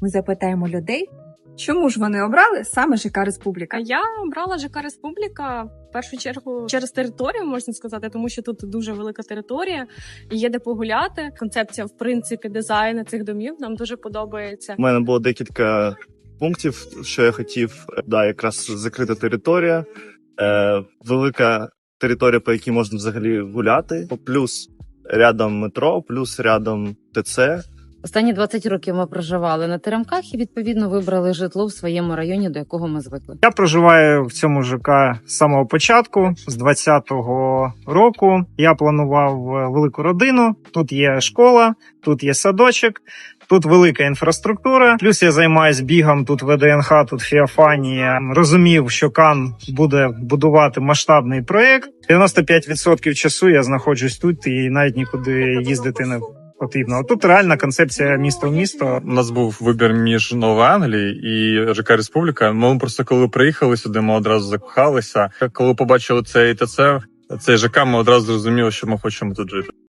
Ми запитаємо людей, чому ж вони обрали саме ЖК Республіка. Я обрала ЖК Республіка в першу чергу через територію, можна сказати, тому що тут дуже велика територія і є де погуляти. Концепція, в принципі, дизайну цих домів нам дуже подобається. У мене було декілька пунктів, що я хотів. Да, якраз закрита територія, е, велика територія, по якій можна взагалі гуляти, плюс рядом метро, плюс рядом ТЦ. Останні 20 років ми проживали на теремках і відповідно вибрали житло в своєму районі, до якого ми звикли. Я проживаю в цьому ЖК з самого початку, з 20-го року. Я планував е, велику родину. Тут є школа, тут є садочок, тут велика інфраструктура. Плюс я займаюся бігом. Тут ВДНХ, тут Фіафанія. Розумів, що Кан буде будувати масштабний проект. 95% часу я знаходжусь тут і навіть нікуди їздити не потрібно. Тут реальна концепція місто в місто. У нас був вибір між Новою Англією і ЖК Республіка. Ми просто коли приїхали сюди, ми одразу закохалися. Коли побачили цей ТЦ, цей ЖК, ми одразу зрозуміли, що ми хочемо тут жити.